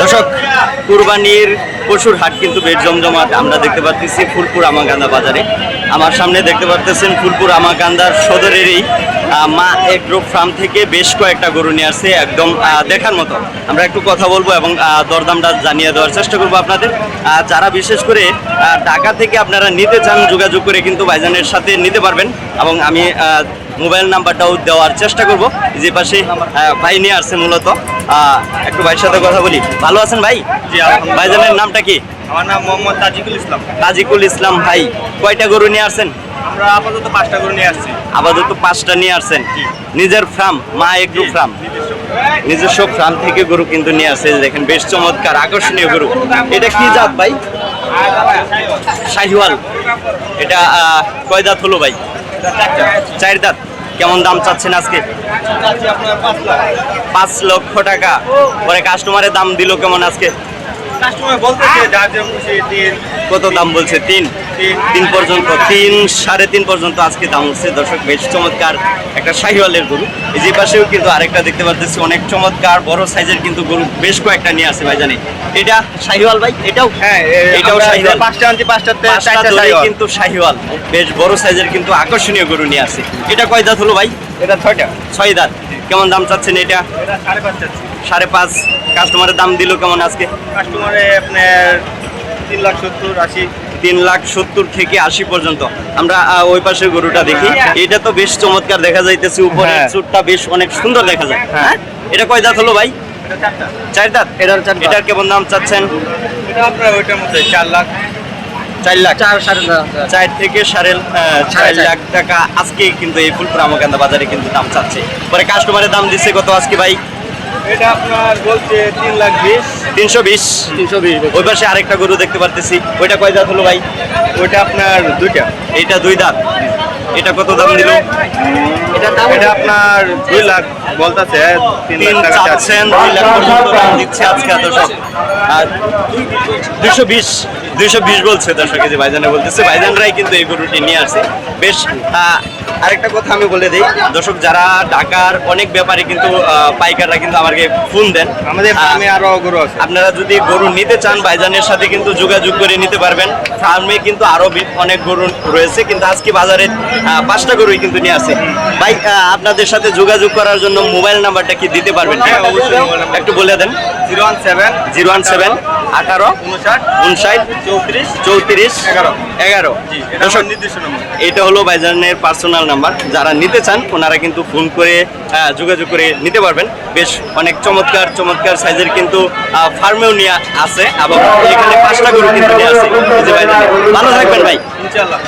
দর্শক, কুরবানির পশুর হাট কিন্তু বেশ জমজমাট। আমরা দেখতে পাচ্ছি ফুলপুর আমাগান্দা বাজারে। আমার সামনে দেখতে পাচ্ছেন ফুলপুর আমাগান্দার সদরেরই মা এগ্রো ফার্ম থেকে বেশ কয়েকটা গরু নিয়ে আসছে একদম দেখার মতো। আমরা একটু কথা বলব এবং দরদামটা জানিয়ে দেওয়ার চেষ্টা করব আপনাদের। যারা বিশেষ করে ঢাকা থেকে আপনারা নিতে চান, যোগাযোগ করে কিন্তু ভাইজানের সাথে নিতে পারবেন এবং আমি মোবাইল নাম্বারটাও দেওয়ার চেষ্টা করব। যে পাশে ভাই নিয়ে আসছে মূলত। একটু ভাইয়ের সাথে কথা বলি। ভালো আছেন ভাই। ভাইজানের নামটা কি? আমার নাম মোহাম্মদ তাজিকুল ইসলাম। তাজিকুল ইসলাম ভাই কয়টা গরু নিয়ে আসছেন? আমরা আপাতত পাঁচটা গরু নিয়ে আসছি। আপাতত পাঁচটা নিয়ে আসছেন। নিজের ফার্ম মা এগ্রো ফার্ম নিজস্ব ফার্ম থেকে গরু কিন্তু নিয়ে আসছে। দেখেন বেশ চমৎকার আকর্ষণীয় গরু। এটা কি জাত ভাই? শাহিওয়াল। এটা আহ, কয় দাঁত হলো ভাই? চার দাঁত। কেমন দাম চাচ্ছেন আজকে? পাঁচ পাঁচ লক্ষ টাকা। পরে কাস্টমারের দাম দিল কেমন আজকে? কত দাম বলছে? তিন। তিন। পর্যন্ত তিন সাড়ে তিন পর্যন্ত আজকে দাম উঠছে দর্শক বেশ চমৎকার একটা শাহিওয়ালের গরু। এই যে পাশেও কিন্তু আরেকটা দেখতে পাচ্ছি অনেক চমৎকার বড় সাইজের কিন্তু গরু বেশ কয়েকটা নিয়ে আসে ভাই জানি এটা শাহিওয়াল ভাই? এটাও? হ্যাঁ এটাও শাহিওয়াল। পাঁচটা আনছি পাঁচটাতে কিন্তু শাহিওয়াল। বেশ বড় সাইজের কিন্তু আকর্ষণীয় গরু নিয়ে আসে। এটা কয় দাঁত হলো ভাই? এটা ছয়টা। ছয় দাঁত। কেমন দাম চাচ্ছেন এটা? সাড়ে পাঁচ কাস্টমারের দাম দিল কেমন আজকে? কাস্টমারে আপনার তিন লাখ সত্তর আশি। তিন লাখ সত্তর থেকে আশি পর্যন্ত। আমরা ওই পাশের গরুটা দেখি। এটা তো বেশ চমৎকার দেখা যাইতেছে। উপরে হ্যাঁ। চুটটা বেশ অনেক সুন্দর দেখা যায়। হ্যাঁ। এটা কয় দাঁত হলো ভাই? চার দাঁত। এটার এটার কেমন দাম চাচ্ছেন? এটা আপনার ওইটার মধ্যে চার লাখ। চার লাখ। চার সাড়ে চার থেকে সাড়ে চার। লাখ টাকা আজকে কিন্তু এই ফুলপুর আমাকান্দা বাজারে কিন্তু দাম চাচ্ছে। পরে কাস্টমারের দাম দিচ্ছে কত আজকে ভাই? এটা আপনার বলছে তিন লাখ বিশ। তিনশো বিশ। তিনশো বিশ ওই পাশে আরেকটা গরু দেখতে পারতেছি। ওইটা কয় দাঁত হলো ভাই? ওইটা আপনার দুইটা। এইটা দুই দাঁত। এটা কত দাম দিল এটা দাম এটা আপনার দুই লাখ বলতেছে তিন লাখ টাকা চাচ্ছেন দুই লাখ পর্যন্ত দাম দিচ্ছে আজকে দর্শক আর দুইশো বিশ দুইশো বিশ বলছে দর্শক যে ভাইজানে বলতেছে। ভাইজানরাই কিন্তু এই গরুটি নিয়ে আসে বেশ আরেকটা কথা আমি বলে দিই। দর্শক যারা ঢাকার অনেক ব্যাপারে কিন্তু পাইকাররা কিন্তু আমাকে ফোন দেন। আমাদের ফার্মে আরও গরু আছে। আপনারা যদি গরু নিতে চান ভাইজানের সাথে কিন্তু যোগাযোগ করে নিতে পারবেন। ফার্মে কিন্তু আরও অনেক গরু রয়েছে কিন্তু আজকে বাজারে পাঁচটা গরুই কিন্তু নিয়ে আসে। ভাই আপনাদের সাথে যোগাযোগ করার জন্য মোবাইল নাম্বারটা কি দিতে পারবেন? হ্যাঁ, অবশ্যই একটু বলে দেন। Zero one seven zero one seven আঠারো উনষাট উনষাট চৌত্রিশ চৌত্রিশ এগারো। এগারো। এটা হলো ভাইজানের পার্সোনাল নাম্বার। যারা নিতে চান, ওনারা কিন্তু ফোন করে যোগাযোগ করে নিতে পারবেন। বেশ অনেক চমৎকার চমৎকার সাইজের কিন্তু ফার্মেও নিয়ে আছে এবং এখানে পাঁচটা গরু কিন্তু নিয়ে আছে। ভালো থাকবেন ভাই। ইনশাল্লাহ